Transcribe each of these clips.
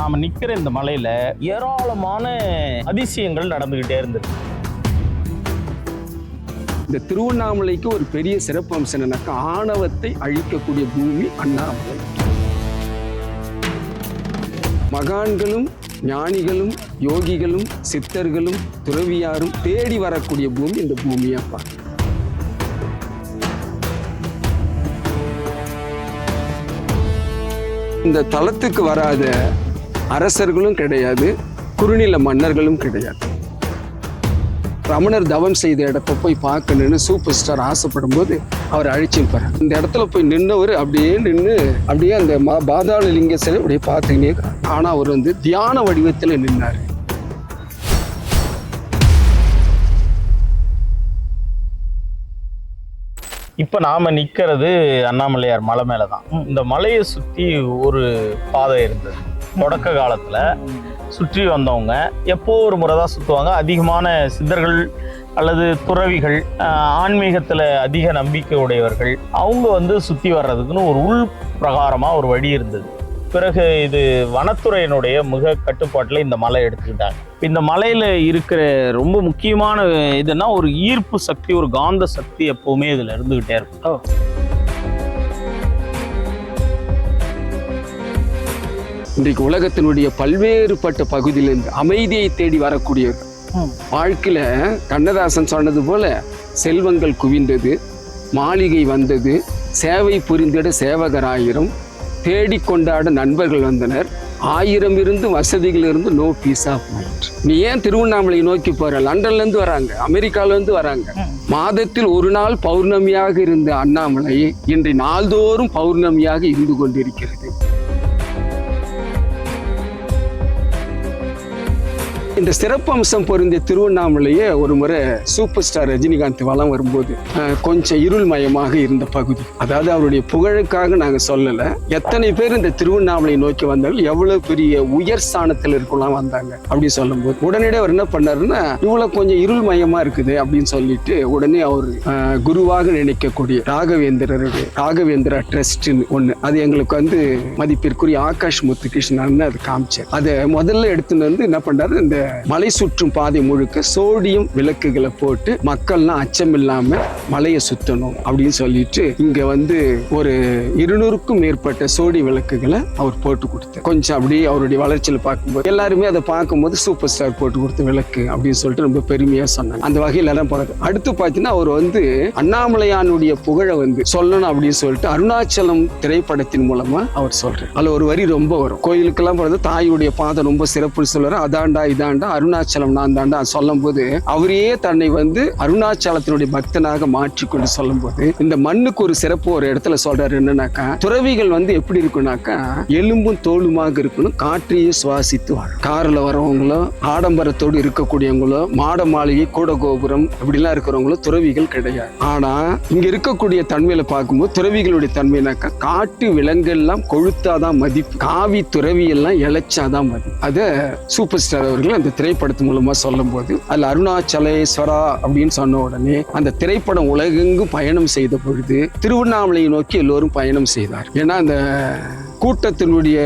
நாம நிக்கிற இந்த மலையில ஏராளமான அதிசயங்கள் நடந்துகிட்டே இருந்தது. இந்த திருவண்ணாமலைக்கு ஒரு பெரிய சிறப்பு அம்சம் என்னன்னாக்கா ஆணவத்தை அழிக்கக்கூடிய பூமி அண்ணாமலை. மகான்களும் ஞானிகளும் யோகிகளும் சித்தர்களும் துறவியாரும் தேடி வரக்கூடிய பூமி இந்த பூமியப்பா. இந்த தலத்துக்கு வராத அரசர்களும் கிடையாது குறுநில மன்னர்களும் கிடையாது. ரமணர் தவம் செய்த இடத்த போய் பார்க்கணும்னு சூப்பர் ஸ்டார் ஆசைப்படும் போது அவர் அழிச்சிருப்பார் இந்த இடத்துல போய் நின்னவர் அப்படியே நின்று அப்படியே அந்த மா- பாதாள லிங்க சிலை அப்படியே பார்த்துக்கினே ஆனால் அவர் வந்து தியான வடிவத்தில் நின்னார். இப்போ நாம் நிற்கிறது அண்ணாமலையார் மலை மேலே தான் இந்த மலையை சுற்றி ஒரு பாதை இருந்தது. தொடக்க காலத்தில் சுற்றி வந்தவங்க எப்போ ஒரு முறை தான் சுற்றுவாங்க அதிகமான சித்தர்கள் அல்லது துறவிகள் ஆன்மீகத்தில் அதிக நம்பிக்கை உடையவர்கள் அவங்க வந்து சுற்றி வர்றதுக்குன்னு ஒரு உள் பிரகாரமாக ஒரு வழி இருந்தது. பிறகு இது வனத்துறையினுடைய மிக கட்டுப்பாட்டில் இந்த மலை எடுத்துக்கிட்டாங்க. இந்த மலையில் இருக்கிற ரொம்ப முக்கியமான இதுன்னா ஒரு ஈர்ப்பு சக்தி ஒரு காந்த சக்தி எப்போவுமே இதில் இருந்துக்கிட்டே இருக்கும். இன்றைக்கு உலகத்தினுடைய பல்வேறுபட்ட பகுதியிலிருந்து அமைதியை தேடி வரக்கூடியவர். வாழ்க்கையில கண்ணதாசன் சொன்னது போல செல்வங்கள் குவிந்தது மாளிகை வந்தது சேவை புரிந்திட சேவகராயிரம் தேடிக் கொண்டாட நண்பர்கள் வந்தனர் ஆயிரம் இருந்து வசதிகள் இருந்து நோ பீஸ் ஆஃப் மைண்ட் நீ ஏன் திருவண்ணாமலை நோக்கி போற? லண்டன்ல இருந்து வராங்க அமெரிக்கால இருந்து வராங்க மாதத்தில் ஒரு நாள் பௌர்ணமியாக இருந்த அண்ணாமலை இன்று நாள்தோறும் பௌர்ணமியாக இருந்து கொண்டிருக்கிறது. இந்த சிறப்பு அம்சம் பொருந்திய திருவண்ணாமலையே ஒரு முறை சூப்பர் ஸ்டார் ரஜினிகாந்த் வளம் வரும்போது கொஞ்சம் கொஞ்சம் இருள்மயமாக இருந்த பகுதி. அதாவது அவருடைய புகழுக்காக நாங்கள் சொல்லலை. எத்தனை பேர் இந்த திருவண்ணாமலை நோக்கி வந்தாலும் எவ்வளவு பெரிய உயர் ஸ்தானத்தில் இருக்கலாம் வந்தாங்க அப்படின்னு சொல்லும்போது உடனடியே அவர் என்ன பண்ணாருன்னா இவ்வளவு கொஞ்சம் இருள்மயமா இருக்குது அப்படின்னு சொல்லிட்டு உடனே அவர் குருவாக நினைக்கக்கூடிய ராகவேந்திரருடைய ராகவேந்திரா ட்ரஸ்ட்னு ஒன்று அது எங்களுக்கு வந்து மதிப்பிற்குரிய ஆகாஷ் முத்துகிருஷ்ணன் அது காமிச்சார். அதை முதல்ல எடுத்துன்னு வந்து என்ன பண்ணாரு இந்த மலை சுற்றும் பாதை முழுக்க சோடியம் விளக்குகளை போட்டு மக்கள்லாம் அச்சம் இல்லாம மலையை சுத்தணும் அப்படின்னு சொல்லிட்டு இங்க வந்து ஒரு இருநூறுக்கும் மேற்பட்ட சோடி விளக்குகளை அவர் போட்டு கொடுத்தார். கொஞ்சம் அப்படியே அவருடைய வளர்ச்சியில் பார்க்கும்போது எல்லாருமே அதை பார்க்கும்போது சூப்பர் ஸ்டார் போட்டு கொடுத்த விளக்கு அப்படின்னு சொல்லிட்டு ரொம்ப பெருமையா சொன்னாங்க. அந்த வகையில தான் போறது அடுத்து பார்த்தீங்கன்னா அவர் வந்து அண்ணாமலையானுடைய புகழை வந்து சொல்லணும் அப்படின்னு சொல்லிட்டு அருணாச்சலம் திரைப்படத்தின் மூலமா அவர் சொல்றாரு. அதுல ஒரு வரி ரொம்ப வரும். கோயிலுக்கெல்லாம் போறது தாயுடைய பாதம் ரொம்ப சிறப்புன்னு சொல்றாரு அதாண்டா இதாண்டா அருணாச்சலம் நான் தாண்டா சொல்லும் போது தன்னை வந்து அருணாச்சலத்தினுடைய பக்தனாக மாற்றிக்கொண்டு சொல்லும் போது இந்த மண்ணுக்கு ஒரு சிறப்பு ஒரு இடத்துல சொல்றாரு என்னன்னாக்கா துறவிகள் வந்து எப்படி இருக்குனாக்கா எலும்பும் தோலுமாக இருக்கணும் காற்றையே சுவாசித்து வாழும். கார்ல வரவங்களோ ஆடம்பரத்தோடு இருக்கக்கூடியவங்களோ மாட மாளிகை கூட கோபுரம் இப்படிலாம் இருக்கிறவங்களோ துறவிகள் கிடையாது. ஆனா இங்க இருக்கக்கூடிய தன்மையில பார்க்கும்போது துறவிகளுடைய தன்மைனாக்கா காட்டு விலங்கெல்லாம் கொழுத்தாதான் மதிப்பு. காவி துறவி எல்லாம் இழைச்சாதான் மதிப்பு. அத சூப்பர் ஸ்டார் அவர்கள் அந்த திரைப்படத்து மூலமா சொல்லும் போது அதுல அருணாச்சலேஸ்வரா அப்படின்னு சொன்ன உடனே அந்த திரைப்படம் உலகெங்கும் பயணம் செய்த பொழுது திருவண்ணாமலையை நோக்கி எல்லோரும் பயணம் செய்தார். ஏன்னா அந்த கூட்டத்தினுடைய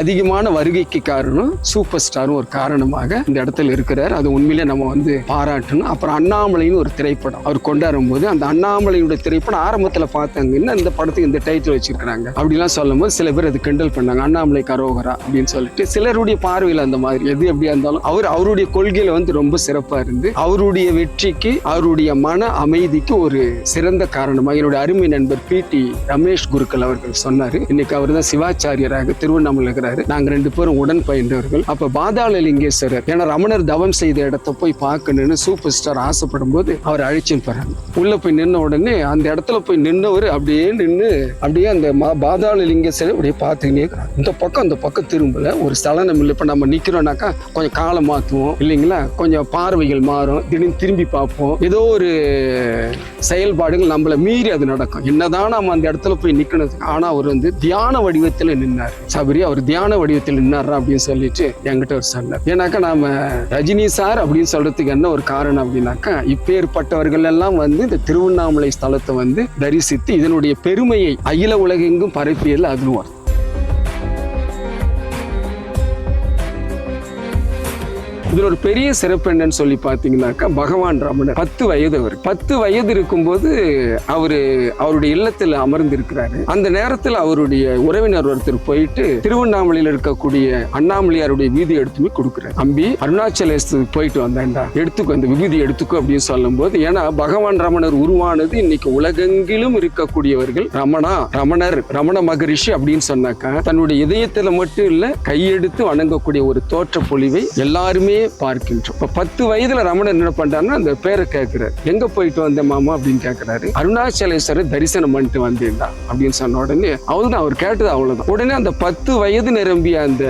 அதிகமான வருகைக்கு காரணம் சூப்பர் ஸ்டாரும் ஒரு காரணமாக இந்த இடத்துல இருக்கிறார். அது உண்மையிலே நம்ம வந்து பாராட்டணும். அப்புறம் அண்ணாமலைன்னு ஒரு திரைப்படம் அவர் கொண்டாடும் போது அந்த அண்ணாமலையுடைய திரைப்படம் ஆரம்பத்தில் பார்த்தாங்கன்னா இந்த படத்துக்கு இந்த டைட்டில் வச்சிருக்கிறாங்க? அப்படிலாம் சொல்லும் போது சில பேர் அது கிண்டல் பண்ணாங்க. அண்ணாமலை கரோகரா அப்படின்னு சொல்லிட்டு சிலருடைய பார்வையில் அந்த மாதிரி எது எப்படியா இருந்தாலும் அவர் அவருடைய கொள்கையில வந்து ரொம்ப சிறப்பா இருந்து அவருடைய வெற்றிக்கு அவருடைய மன அமைதிக்கு ஒரு சிறந்த காரணமாக என்னுடைய அருமை நண்பர் பி டி ரமேஷ் குருக்கள் அவர்கள் சொன்னார். இன்னைக்கு அவர் தான் ஆச்சாரியராக திருவண்ணாமலை இருக்கிறாரு. நாங்க ரெண்டு பேரும் உடன் பயின்றவர்கள் அப்ப பாதாள லிங்கேஸ்வரர் ஏன்னா ரமணர் தவம் செய்த இடத்த போய் பார்க்கணும்னு சூப்பர் ஸ்டார் ஆசைப்படும் போது அவர் அழைச்சின்னு போறாங்க. உள்ள போய் நின்ன உடனே அந்த இடத்துல போய் நின்னவர் அப்படியே நின்று அப்படியே அந்த மா- பாதாள லிங்கேஸ்வரர் அப்படியே பார்த்துக்கினே இந்த பக்கம் அந்த பக்கம் திரும்பல. ஒரு சலனம் இல்லை. இப்ப நம்ம நிக்கிறோம்னாக்கா கொஞ்சம் காலம் மாத்துவோம் இல்லைங்களா? கொஞ்சம் பார்வைகள் மாறும். திடீர்னு திரும்பி பார்ப்போம். ஏதோ ஒரு செயல்பாடுகள் நம்மளை மீறி அது நடக்கும். என்னதான் நம்ம அந்த இடத்துல போய் நிக்கணும் ஆனா அவர் வந்து தியான வடிவத்தில் நின்னார். சபரி அவர் தியான வடிவத்தில் நின்னாரா அப்படின்னு சொல்லிட்டு என்கிட்ட ஒரு சொன்னார். ஏன்னாக்கா நாம ரஜினி சார் அப்படின்னு சொல்றதுக்கு என்ன ஒரு காரணம் அப்படின்னாக்கா இப்பேற்பட்டவர்கள் எல்லாம் வந்து இந்த திருவண்ணாமலை ஸ்தலத்தை வந்து தரிசித்து இதனுடைய பெருமையை அகில உலகெங்கும் பரப்பியதில் அதுவும் இதுல ஒரு பெரிய சிறப்பு என்னன்னு சொல்லி பார்த்தீங்கன்னாக்கா பகவான் ரமணர் பத்து வயது அவர். பத்து வயது இருக்கும்போது அவரு அவருடைய இல்லத்தில் அமர்ந்திருக்கிறாரு. அந்த நேரத்தில் அவருடைய உறவினர் ஒருத்தர் போயிட்டு திருவண்ணாமலையில் இருக்கக்கூடிய அண்ணாமலையாருடைய வீதி எடுத்துமே கொடுக்குறாரு. அம்பி அருணாச்சலேஸ்வரத்துக்கு போயிட்டு வந்தேன்டா. எடுத்துக்கோ அந்த விபூதி எடுத்துக்கோ அப்படின்னு சொல்லும்போது ஏன்னா பகவான் ரமணர் உருவானது இன்னைக்கு உலகெங்கிலும் இருக்கக்கூடியவர்கள் ரமணா ரமணர் ரமண மகரிஷி அப்படின்னு சொன்னாக்கா தன்னுடைய இதயத்தில் மட்டும் இல்ல கையெடுத்து வணங்கக்கூடிய ஒரு தோற்ற பொலிவை எல்லாருமே பார்க்கின்றோம். இப்ப பத்து வயதுல ரமணன் என்ன பண்றாருன்னா அந்த பேரை கேட்கிறாரு. எங்க போயிட்டு வந்த மாமா அப்படின்னு கேட்கிறாரு. அருணாச்சலேஸ்வரர் தரிசனம் பண்ணிட்டு வந்தேன்டா அப்படின்னு சொன்ன உடனே அவர்தான் அவர் கேட்டது அவ்வளவுதான். உடனே அந்த பத்து வயது நிரம்பிய அந்த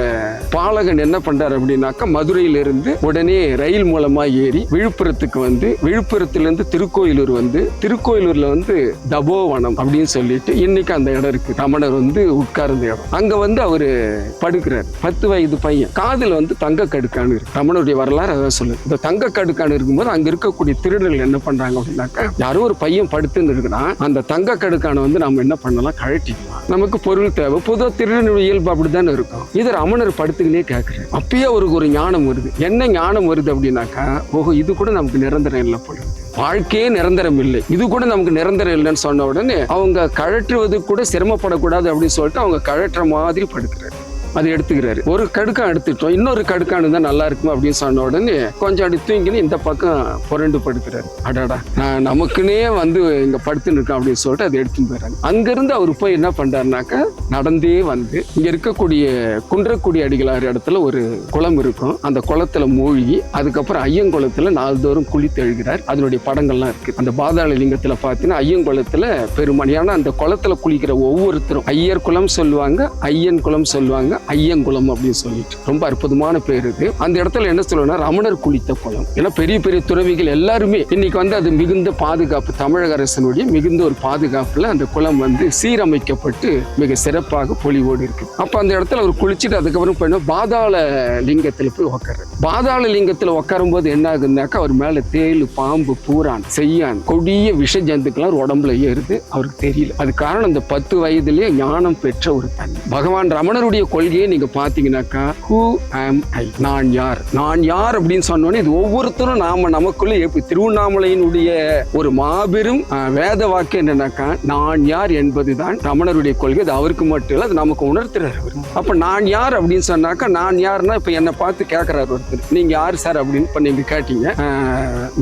பாலகன் என்ன பண்றாரு அப்படின்னாக்கா மதுரையிலிருந்து உடனே ரயில் மூலமா ஏறி விழுப்புரத்துக்கு வந்து விழுப்புரத்திலிருந்து திருக்கோயிலூர் வந்து திருக்கோயிலூர்ல வந்து தபோவனம் அப்படின்னு சொல்லிட்டு இன்னைக்கு அந்த இடம் இருக்கு. ரமணர் வந்து உட்கார்ந்த இடம். அங்க வந்து அவரு படுக்கிறார். பத்து வயது பையன். காதுல வந்து தங்க கடுக்கான்னு இருக்கு. ரமணர் ரமணருடைய வரலாறு அதான் சொல்லு. இந்த தங்க கடுக்கான்னு இருக்கும்போது அங்க இருக்கக்கூடிய திருடர்கள் என்ன பண்றாங்க அப்படின்னாக்கா யாரோ ஒரு பையன் படுத்துன்னு இருக்கிறான் அந்த தங்க கடுக்கான வந்து நம்ம என்ன பண்ணலாம்? கழட்டிக்கலாம். நமக்கு பொருள் தேவை. பொதுவாக திருடனுடைய இயல்பு அப்படித்தானே இருக்கும். இது ரமணர் படுத்துக்கினே கேட்கிறேன் அப்பயே அவருக்கு ஒரு ஞானம் வருது. என்ன ஞானம் வருது அப்படின்னாக்கா ஓஹோ இது கூட நமக்கு நிரந்தரம் இல்லை போல வாழ்க்கையே நிரந்தரம் இல்லை. இது கூட நமக்கு நிரந்தரம் இல்லைன்னு சொன்ன உடனே அவங்க கழற்றுவது கூட சிரமப்படக்கூடாது அப்படின்னு சொல்லிட்டு அவங்க கழற்றுற மாதிரி படுக்கிறார். அது எடுத்துக்கிறாரு. ஒரு கடுக்கான் எடுத்துட்டோம். இன்னொரு கடுக்கான் தான் நல்லா இருக்கும் அப்படின்னு சொன்ன உடனே கொஞ்சம் அடி தூங்கின்னு இந்த பக்கம் புரண்டு படுக்கிறாரு. அடாடா நான் நமக்குன்னே வந்து இங்க படுத்துன்னு இருக்கேன் அப்படின்னு சொல்லிட்டு அதை எடுத்துன்னு போயிடுறாங்க. அங்கிருந்து அவர் போய் என்ன பண்றாருனாக்கா நடந்தே வந்து இங்க இருக்கக்கூடிய குன்றக்குடி அடிகளார் இடத்துல ஒரு குளம் இருக்கும். அந்த குளத்துல மூழ்கி அதுக்கப்புறம் ஐயங்குளத்துல நாள்தோறும் குளித்து எழுகிறார் அதனுடைய படங்கள்லாம் இருக்கு. அந்த பாதாள லிங்கத்துல பார்த்தீங்கன்னா ஐயங்குளத்துல பெருமணியான அந்த குளத்துல குளிக்கிற ஒவ்வொருத்தரும் ஐயர் குளம் சொல்லுவாங்க ஐயன் குளம் சொல்லுவாங்க ஐயங்குளம் அப்படின்னு சொல்லிட்டு. ரொம்ப அற்புதமான பேர் இது. அந்த இடத்துல என்ன சொல்லணும்னா ரமணர் குளித்த குளம். ஏன்னா பெரிய பெரிய துறவிகள் எல்லாருமே இன்னைக்கு வந்து அது மிகுந்த பாதுகாப்பு தமிழக அரசனுடைய மிகுந்த ஒரு பாதுகாப்புல அந்த குளம் வந்து சீரமைக்கப்பட்டு மிக சிறப்பாக பொலிவோடு இருக்கு. அப்ப அந்த இடத்துல அவர் குளிச்சுட்டு அதுக்கப்புறம் போய் பாதாள லிங்கத்தில் போய் உக்காரு பாதாள லிங்கத்தில் உட்காரும் போது என்ன ஆகுதுனாக்கா அவர் மேல தேல் பாம்பு பூரான் செய்யான் கொடிய விஷ ஜந்துக்கெல்லாம் உடம்புல ஏறுது. அவருக்கு தெரியல. அது காரணம் இந்த பத்து வயதிலேயே ஞானம் பெற்ற ஒரு தன் பகவான் ரமணருடைய கொள்கையை நீங்க பாத்தீங்கன்னாக்கா ஹூ ஆம் ஐ நான் யார்? நான் யார் அப்படின்னு சொன்னோன்னே இது ஒவ்வொருத்தரும் நாம நமக்குள்ள எப்படி திருவண்ணாமலையினுடைய ஒரு மாபெரும் வேத வாக்கு என்னன்னாக்கா நான் யார் என்பதுதான் ரமணருடைய கொள்கை. அது அவருக்கு மட்டும் இல்லை அது நமக்கு உணர்த்துறாரு அவர். அப்ப நான் யார் அப்படின்னு சொன்னாக்கா நான் யாருன்னா இப்ப என்னை பார்த்து கேட்கிறாரு ஒருத்தர். நீங்க யார் சார் அப்படின்னு இப்ப நீங்க கேட்டீங்க.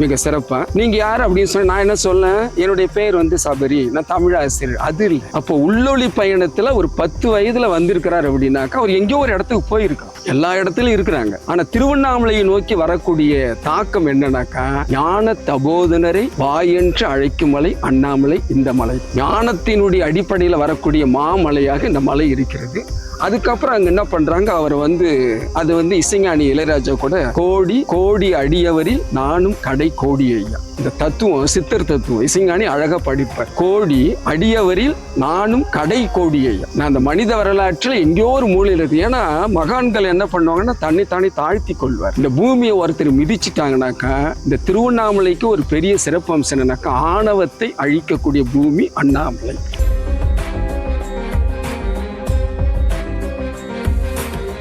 மிக சிறப்பா. நீங்க யார் அப்படின்னு சொன்னால் நான் என்ன சொல்ல என்னுடைய பேர் வந்து சபரி நான் தமிழ் ஆசிரியர் அது இல்லை. அப்போ உள்ளொளி பயணத்துல ஒரு பத்து வயதுல வந்திருக்கிறார் அப்படின்னாக்கா அவர் எங்கேயோ ஒரு இடத்துக்கு போயிருக்கார் எல்லா இடத்துலயும் இருக்கிறாங்க. ஆனா திருவண்ணாமலையை நோக்கி வரக்கூடிய தாக்கம் என்னன்னாக்கா ஞான தபோதனரை வாயென்று அழைக்கும் மலை அண்ணாமலை இந்த மலை. ஞானத்தினுடைய அடிப்படையில் வரக்கூடிய மாமலையாக இந்த மலை இருக்கிறது. அதுக்கப்புறம் அங்க என்ன பண்றாங்க? அவர் வந்து அது வந்து இசைஞானி இளையராஜா கூட கோடி கோடி அடியவரில் நானும் கடை கோடி ஐயா. இந்த தத்துவம் சித்தர் தத்துவம் இசைஞானி அழகா படிப்பார். கோடி அடியவரில் நானும் கடை கோடி ஐயா. நான் அந்த மனித வரலாற்றில் எங்கேயோ ஒரு மூலையில் இருக்கு. ஏன்னா மகான்கள் என்ன பண்ணுவாங்கன்னா தன்னை தானே தாழ்த்தி கொள்வார். இந்த பூமியை ஒருத்தர் மிதிச்சிட்டாங்கனாக்கா இந்த திருவண்ணாமலைக்கு ஒரு பெரிய சிறப்பு அம்சம் என்னன்னாக்கா ஆணவத்தை அழிக்கக்கூடிய பூமி அண்ணாமலை.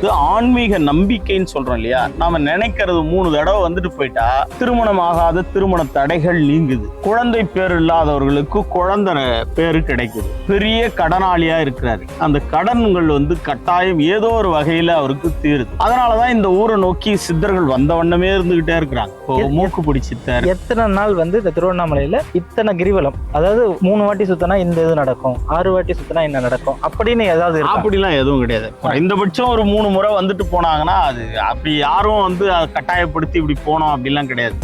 இது ஆன்மீக நம்பிக்கைன்னு சொல்றோம் இல்லையா? நாம நினைக்கிறது மூணு தடவை வந்துட்டு போயிட்டா திருமணம் ஆகாத திருமண தடைகள் நீங்குது. குழந்தை பேர் இல்லாதவர்களுக்கு குழந்தை பேரு கிடைக்குது. பெரிய கடனாளியா இருக்கிறாரு. அந்த கடன்கள் வந்து கட்டாயம் ஏதோ ஒரு வகையில அவருக்கு தீருது. அதனாலதான் இந்த ஊரை நோக்கி சித்தர்கள் வந்த வண்ணமே இருந்துகிட்டே இருக்கிறாங்க. இப்போ மூக்குப்பிடி சித்தர் எத்தனை நாள் வந்து இந்த திருவண்ணாமலையில இத்தனை கிரிவலம்? அதாவது மூணு வாட்டி சுத்தினா இந்த இது நடக்கும் ஆறு வாட்டி சுத்தினா என்ன நடக்கும்? அப்படின்னு ஏதாவது? அப்படிலாம் எதுவும் கிடையாது. குறைந்தபட்சம் ஒரு மூணு முறை வந்துட்டு போனாங்கன்னா அது அப்படி யாரும் வந்து அதை கட்டாயப்படுத்தி இப்படி போனோம் அப்படிலாம் கிடையாது.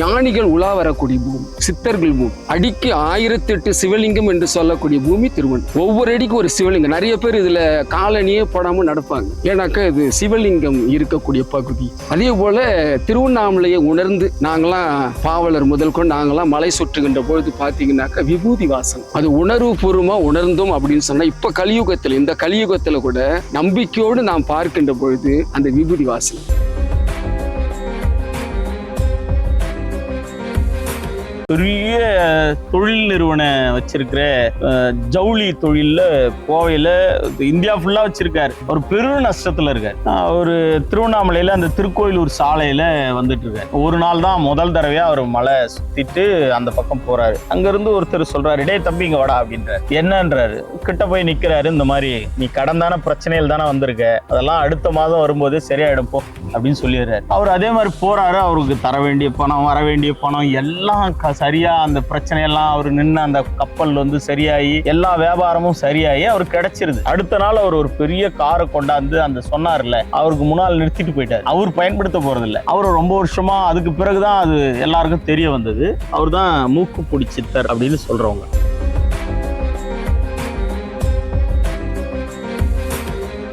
ஞானிகள் உலா வரக்கூடிய பூமி சித்தர்கள் பூமி. அடிக்கு ஆயிரத்தி எட்டு சிவலிங்கம் என்று சொல்லக்கூடிய பூமி திருவன். ஒவ்வொரு அடிக்கு ஒரு சிவலிங்கம். நிறைய பேர் இதுல காலனியே போடாம நடப்பாங்க. ஏன்னாக்கா இது சிவலிங்கம் இருக்கக்கூடிய பகுதி. அதே போல திருவண்ணாமலையை உணர்ந்து நாங்களாம் பாவலர் முதல் கொண்டு நாங்களாம் மலை சுற்றுகின்ற பொழுது பாத்தீங்கன்னாக்கா விபூதி வாசம் அது உணர்வு பூர்வமா உணர்ந்தோம் அப்படின்னு சொன்னா இப்ப கலியுகத்தில் இந்த கலியுகத்துல கூட நம்பிக்கையோடு நாம் பார்க்கின்ற பொழுது அந்த விபூதி வாசம் பெரிய தொழில் நிறுவனம் வச்சிருக்கிற ஜவுளி தொழிலில் கோவையில இந்தியா ஃபுல்லா வச்சிருக்காரு. ஒரு பெரு நஷ்டத்துல இருக்காரு. அவர் திருவண்ணாமலையில அந்த திருக்கோயிலூர் சாலையில வந்துட்டு இருக்காரு. ஒரு நாள் தான் முதல் தடவையா அவர் மலை சுத்திட்டு அந்த பக்கம் போறாரு. அங்கேருந்து ஒருத்தர் சொல்றாரு டேய் தம்பி இங்க வாடா அப்படின்றாரு. என்னன்றாரு? கிட்ட போய் நிக்கிறாரு இந்த மாதிரி நீ கடந்தான பிரச்சனையில் தானே வந்திருக்க. அதெல்லாம் அடுத்த மாதம் வரும்போது சரியாயிடும் போ. அப்படின்னு சொல்லிடுறாரு. அவர் அதே மாதிரி போறாரு அவருக்கு தர வேண்டிய பணம் வர வேண்டிய பணம் எல்லாம் க- சரியா அந்த பிரச்சனையெல்லாம் அவர் நின்று அந்த கப்பல் வந்து சரியாகி எல்லா வியாபாரமும் சரியாகி அவர் கிடைச்சிருது. அடுத்த நாள் அவர் ஒரு பெரிய காரை கொண்டாந்து அந்த சொன்னார்ல அவருக்கு முன்னால் நிறுத்திட்டு போயிட்டார். அவர் பயன்படுத்த போறதில்ல. அவர் ரொம்ப வருஷமா அதுக்கு பிறகுதான் அது எல்லாருக்கும் தெரிய வந்தது. அவர் தான் மூக்கு பிடிச்சித்தர் அப்படின்னு சொல்றவங்க.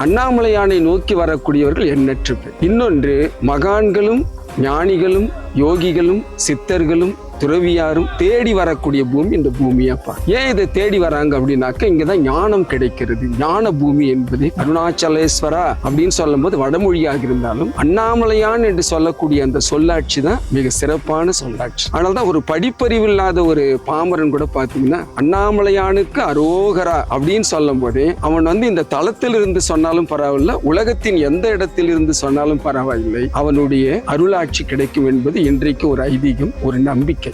அண்ணாமலையானை நோக்கி வரக்கூடியவர்கள் எண்ணற்று பேர் இன்னொன்று மகான்களும் ஞானிகளும் யோகிகளும் சித்தர்களும் துறவியாரும் தேடி வரக்கூடிய பூமி இந்த பூமியாப்பா. ஏன் இதை தேடி வராங்க அப்படின்னாக்க இங்கதான் ஞானம் கிடைக்கிறது. ஞான பூமி என்பது அருணாச்சலேஸ்வரா அப்படின்னு சொல்லும்போது வடமொழியாக இருந்தாலும் அண்ணாமலையான் என்று சொல்லக்கூடிய அந்த சொல்லாட்சி தான் மிக சிறப்பான சொல்லாட்சி. அதனால்தான் ஒரு படிப்பறிவு இல்லாத ஒரு பாமரன் கூட பாத்தீங்கன்னா அண்ணாமலையானுக்கு அரோகரா அப்படின்னு சொல்லும் போதே அவன் வந்து இந்த தளத்தில் இருந்து சொன்னாலும் பரவாயில்ல உலகத்தின் எந்த இடத்தில் இருந்து சொன்னாலும் பரவாயில்லை. அவனுடைய அருளாட்சி கிடைக்கும் என்பது இன்றைக்கு ஒரு ஐதீகம் ஒரு நம்பிக்கை.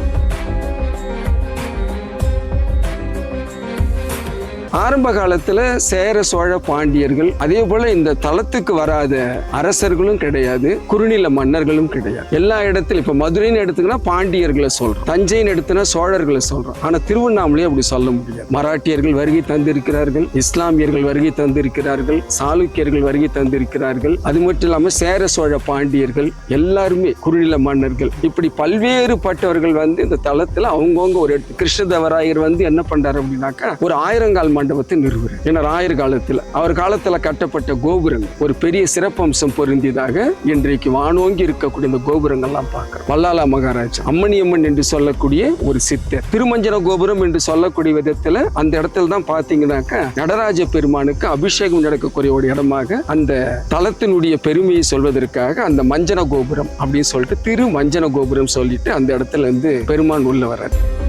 ஆரம்ப காலத்துல சேர சோழ பாண்டியர்கள் அதே போல இந்த தளத்துக்கு வராத அரசர்களும் கிடையாது குறுநில மன்னர்களும் கிடையாது. எல்லா இடத்துலயும் இப்ப மதுரைன்னு எடுத்துக்கினா பாண்டியர்களை சொல்றோம் தஞ்சைன்னு எடுத்துனா சோழர்களை சொல்றோம். ஆனா திருவண்ணாமலை அப்படி சொல்ல முடியாது. மராட்டியர்கள் வருகை தந்திருக்கிறார்கள் இஸ்லாமியர்கள் வருகை தந்திருக்கிறார்கள் சாளுக்கியர்கள் வருகை தந்திருக்கிறார்கள். அது மட்டும் இல்லாம சேர சோழ பாண்டியர்கள் எல்லாருமே குறுநில மன்னர்கள். இப்படி பல்வேறு பட்டவர்கள் வந்து இந்த தளத்துல அவங்கவுங்க ஒரு கிருஷ்ணதேவராயர் வந்து என்ன பண்றாரு அப்படின்னாக்கா ஒரு ஆயிரங்கால் மண்டபத்தை நிறுவுறார் ஏன்னா ராயர் காலத்தில் அவர் காலத்தில் கட்டப்பட்ட கோபுரங்கள் ஒரு பெரிய சிறப்பம்சம் பொருந்தியதாக இன்றைக்கு வானோங்கி இருக்கக்கூடிய இந்த கோபுரங்கள்லாம் பார்க்கிறோம். வல்லாலா மகாராஜ் அம்மணியம்மன் என்று சொல்லக்கூடிய ஒரு சித்தர். திருமஞ்சன கோபுரம் என்று சொல்லக்கூடிய விதத்தில் அந்த இடத்துல தான் பார்த்தீங்கன்னாக்கா நடராஜ பெருமானுக்கு அபிஷேகம் நடக்கக்கூடிய ஒரு இடமாக அந்த தலத்தினுடைய பெருமையை சொல்வதற்காக அந்த மஞ்சன கோபுரம் அப்படின்னு சொல்லிட்டு திரு மஞ்சன கோபுரம் சொல்லிட்டு அந்த இடத்துல இருந்து பெருமான் உள்ள வர்றாரு.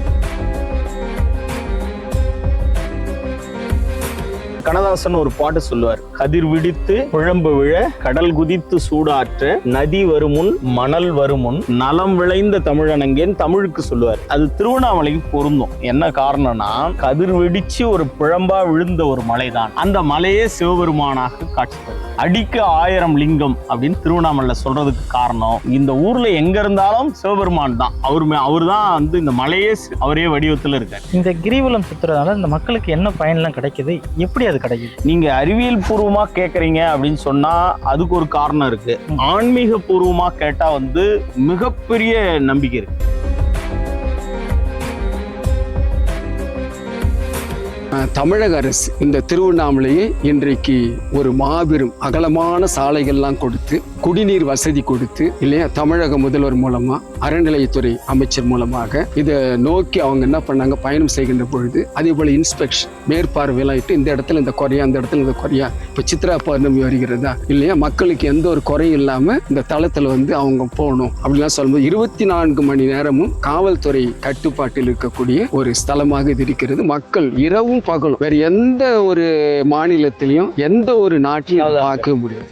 கண்ணதாசன் ஒரு பாட்டு சொல்லுவார். கதிர் விடித்து குழம்பு விழ கடல் குதித்து சூடாற்ற நதி வருமுன் மணல் வருமுன் நலம் விளைந்த தமிழனங்கேன் தமிழுக்கு சொல்லுவார். அது திருவண்ணாமலைக்கு பொருந்தும். என்ன காரணம்னா கதிர் வெடிச்சு ஒரு பிழம்பா விழுந்த ஒரு மலைதான். அந்த மலையே சிவபெருமானாக காட்சி அடிக்க ஆயிரம் லிங்கம் அப்படின்னு திருவண்ணாமலை சொல்றதுக்கு காரணம் இந்த ஊர்ல எங்க இருந்தாலும் சிவபெருமான் தான். அவர் அவர் தான் வந்து இந்த மலையே அவரே வடிவத்துல இருக்கார். இந்த கிரிவலம் சுத்துறதுனால இந்த மக்களுக்கு என்ன பயன்லாம் கிடைக்குது? எப்படி அது கிடைக்குது. நீங்க அறிவியல் பூர்வமா கேக்குறீங்க அப்படின்னு சொன்னா அதுக்கு ஒரு காரணம் இருக்கு. ஆன்மீக பூர்வமா கேட்டா வந்து மிகப்பெரிய நம்பிக்கை இருக்கு. தமிழக அரசு இந்த திருவண்ணாமலையை இன்றைக்கு ஒரு மாபெரும் அகலமான சாலைகள்லாம் கொடுத்து குடிநீர் வசதி கொடுத்து இல்லையா? தமிழக முதல்வர் மூலமா அறநிலையத்துறை அமைச்சர் மூலமாக இதை நோக்கி அவங்க என்ன பண்ணாங்க? பயணம் செய்கின்ற பொழுது அதே போல இன்ஸ்பெக்ஷன் மேற்பார்வையெல்லாம் இட்டு இந்த இடத்துல இந்த குறையா அந்த இடத்துல இந்த குறையா இப்போ சித்ரா பௌர்ணமி வருகிறதா? இல்லையா? மக்களுக்கு எந்த ஒரு குறையும் இல்லாம இந்த தளத்துல வந்து அவங்க போகணும். அப்படிலாம் சொல்லும்போது இருபத்தி நான்கு மணி நேரமும் காவல்துறை கட்டுப்பாட்டில் இருக்கக்கூடிய ஒரு ஸ்தலமாக இது இருக்கிறது. மக்கள் இரவும் பகலும் வேற எந்த ஒரு மாநிலத்திலையும் எந்த ஒரு நாட்டிலையும் பார்க்க முடியாது.